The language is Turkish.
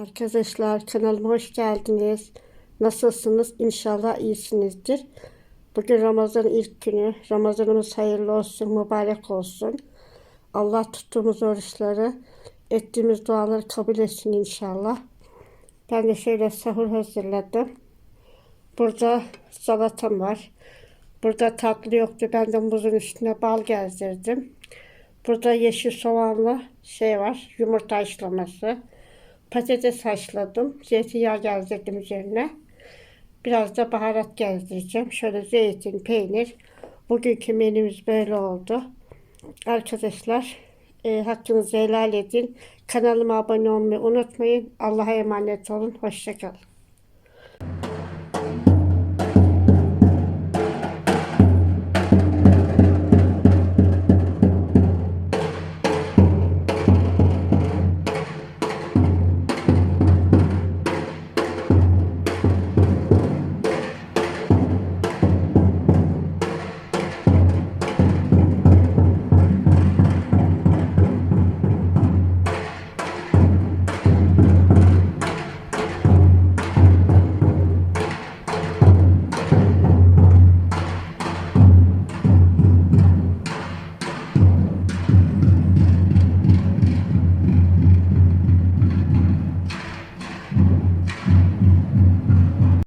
Arkadaşlar kanalıma hoş geldiniz. Nasılsınız? İnşallah iyisinizdir. Bugün Ramazan ilk günü. Ramazanımız hayırlı olsun, mübarek olsun. Allah tuttuğumuz oruçları, ettiğimiz duaları kabul etsin inşallah. Ben de şöyle sahur hazırladım. Burada salatam var. Burada tatlı yoktu. Ben de muzun üstüne bal gezdirdim. Burada yeşil soğanlı şey var. Yumurta haşlaması. Patates haşladım. Zeytinyağı gezdirdim üzerine. Biraz da baharat gezdireceğim. Şöyle zeytin, peynir. Bugünkü menümüz böyle oldu. Arkadaşlar e, hakkınızı helal edin. Kanalıma abone olmayı unutmayın. Allah'a emanet olun. Hoşçakalın.